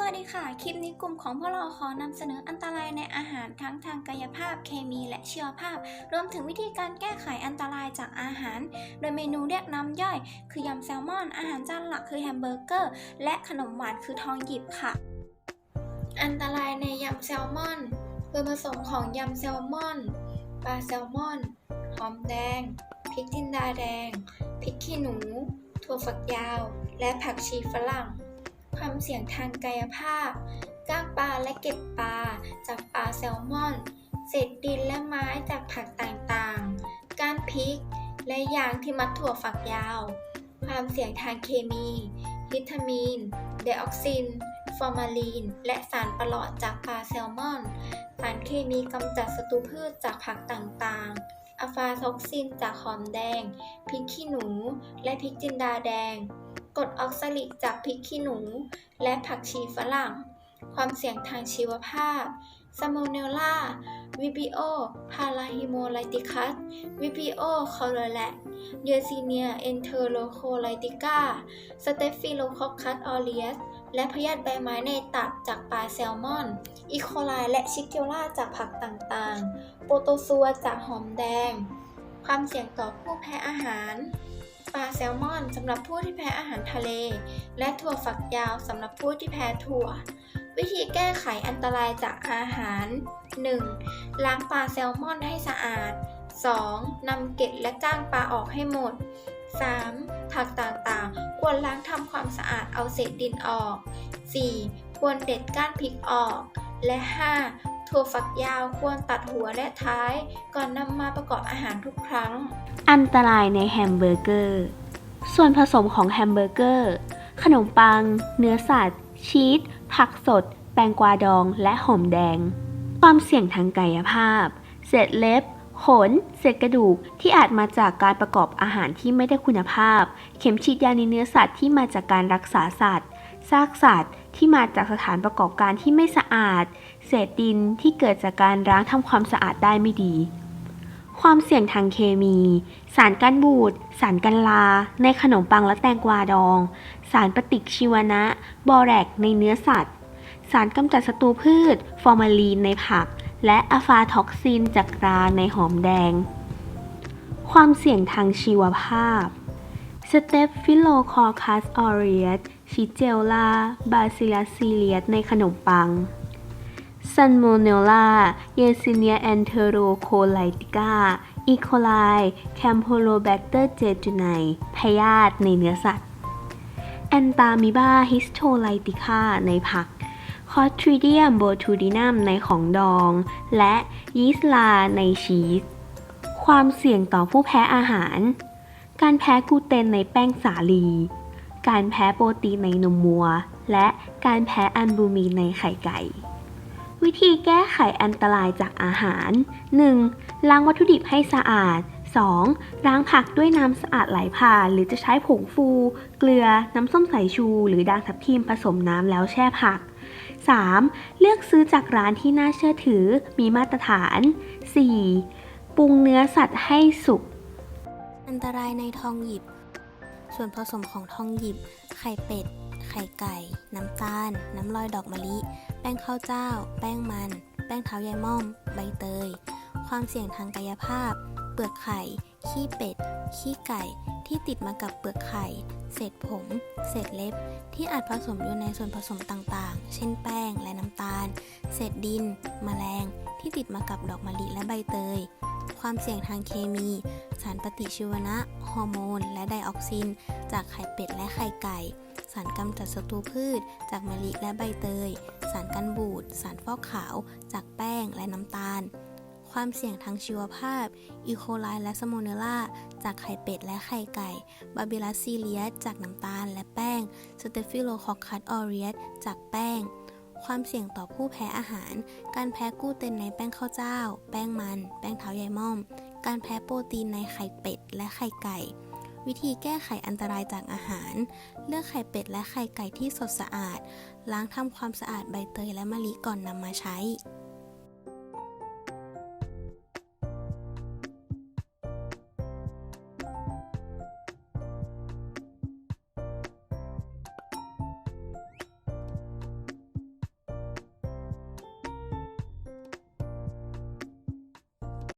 สวัสดีค่ะ คลิปนี้กลุ่มของพวกเราขอนำเสนออันตรายในอาหารทั้งทางกายภาพ เคมี และชีวภาพ รวมถึงวิธีการแก้ไขอันตรายจากอาหาร โดยเมนูเรียกน้ำย่อย คือยำแซลมอน อาหารจานหลักคือแฮมเบอร์เกอร์ และขนมหวานคือทองหยิบค่ะ อันตรายในยำแซลมอนส่วนผสมของยำแซลมอน ปลาแซลมอน หอมแดง พริกจินดาแดง พริกขี้หนู ถั่วฝักยาว และผักชีฝรั่ง ความเสี่ยงทางกายภาพ ก้างปลาและเก็บปลาจากปลาแซลมอน เศษดินและไม้จากผักต่างๆ ก้านพริก และยางที่มัดถั่วฝักยาว ความเสี่ยงทางเคมีวิตามิน ไดออกซิน ฟอร์มาลีน และสารปะลอดจากปลาแซลมอน สารเคมีกำจัดศัตรูพืชจากผักต่างๆ อะฟาท็อกซินจากหอมแดง พริกขี้หนู และพริกจินดาแดง กรดออกซาลิกจากพริกขี้หนู และผักชีฝรั่ง ความเสี่ยงทางชีวภาพซามเนลลาวิบิโอ พาราฮิโมไลติคัส วิบิโอ คอร์แลตเยอซีเนีย เอนเทอโรโคไลติก้า สเตฟฟิโลคอคัสออเรียส และพยาธิใบไม้ในตับจากปลาแซลมอน อีโคไลและชิเกล่าจากผักต่างๆ โปรโตซัวจากหอมแดง ความเสี่ยงต่อผู้แพ้อาหาร ปลาแซลมอนสำหรับผู้ที่แพ้อาหารทะเล และถั่วฝักยาวสำหรับผู้ที่แพ้ถั่ว วิธีแก้ไขอันตรายจากอาหาร 1. ล้างปลาแซลมอนให้สะอาด 2. นำเกล็ดและก้างปลาออกให้หมด 3. ผักต่างๆ ควรล้างทำความสะอาดเอาเศษดินออก 4. ควรเด็ดก้านพริกออก และ 5. ถั่วฝักยาวควรตัดหัวและท้าย ก่อนนำมาประกอบอาหารทุกครั้ง อันตรายในแฮมเบอร์เกอร์ ส่วนผสมของแฮมเบอร์เกอร์ ขนมปัง เนื้อสัตว์ ชีส ผักสด แตงกวาดอง และหอมแดง ความเสี่ยงทางกายภาพ เศษเล็บ ขน เศษกระดูกที่อาจมาจากการประกอบอาหารที่ไม่ได้คุณภาพ เข็มฉีดยาในเนื้อสัตว์ที่มาจากการรักษาสัตว์ ซากสัตว์ที่มาจากสถานประกอบการที่ไม่สะอาด เศษดินที่เกิดจากการล้างทำความสะอาดได้ไม่ดี ความเสี่ยงทางเคมี สารกันบูด สารกันลา ในขนมปังและแตงกวาดอง สารปฏิชีวนะ บอแรกในเนื้อสัตว์ สารกำจัดศัตรูพืช ฟอร์มาลีนในผัก และอะฟาท็อกซินจากราในหอมแดง ความเสี่ยงทางชีวภาพสเตปฟิโลคอคัสออเรียส ชิเจลลาบาซิลัสซีเลียสในขนมปังซันโมเนลลาเยซิเนียแอนเทโรโคไลติกาอีโคไลแคมโพโลแบคเตอร์เจจูไนพยาธิในเนื้อสัตว์ แอนตามิบาฮิสโตไลติคาในผัก คอทริเดียมโบทูดินัมในของดอง และยีสต์ลาในชีส ความเสี่ยงต่อผู้แพ้อาหาร การแพ้กลูเตนในแป้งสาลี การแพ้โปรตีนในนมวัว และการแพ้อัลบูมินในไข่ไก่ วิธีแก้ไขอันตรายจากอาหาร 1. ล้างวัตถุดิบให้สะอาด 2. ล้างผักด้วยน้ำสะอาดไหลผ่าน หรือจะใช้ผงฟู เกลือ น้ำส้มสายชู หรือด่างทับทิมผสมน้ำแล้วแช่ผัก 3. เลือกซื้อจากร้านที่น่าเชื่อถือ มีมาตรฐาน 4. ปรุงเนื้อสัตว์ให้สุก อันตรายในทองหยิบ ส่วนผสมของทองหยิบ ไข่เป็ด ไข่ไก่ น้ำตาล น้ำลอยดอกมะลิ แป้งข้าวเจ้า แป้งมัน แป้งเท้ายายม่อม ใบเตย ความเสี่ยงทางกายภาพ เปลือกไข่ ขี้เป็ด ขี้ไก่ ที่ติดมากับเปลือกไข่ เศษผม เศษเล็บ ที่อาจผสมอยู่ในส่วนผสมต่างๆ เช่นแป้งและน้ำตาล เศษดินแมลง ที่ติดมากับดอกมะลิและใบเตย ความเสี่ยงทางเคมีารปฏิชีวนะ ฮอร์โมน และไดออกซิน จากไข่เป็ดและไข่ไก่ สารกำจัดศัตรูพืช จากมะลิและใบเตย สารกันบูด สารฟอกขาว จากแป้งและน้ำตาล ความเสี่ยงทางชีวภาพ อีโคไลและสโมเนลลาจากไข่เป็ดและไข่ไก่ บาบิลัสซีเลียสจากน้ำตาลและแป้ง สเตฟิโลคอคัสออเรียสจากแป้งความเสี่ยงต่อผู้แพ้อาหาร การแพ้กลูเตนในแป้งข้าวเจ้า แป้งมัน แป้งเท้ายายม่อม การแพ้โปรตีนในไข่เป็ดและไข่ไก่ วิธีแก้ไขอันตรายจากอาหาร เลือกไข่เป็ดและไข่ไก่ที่สดสะอาด ล้างทำความสะอาดใบเตยและมะลิก่อนนำมาใช้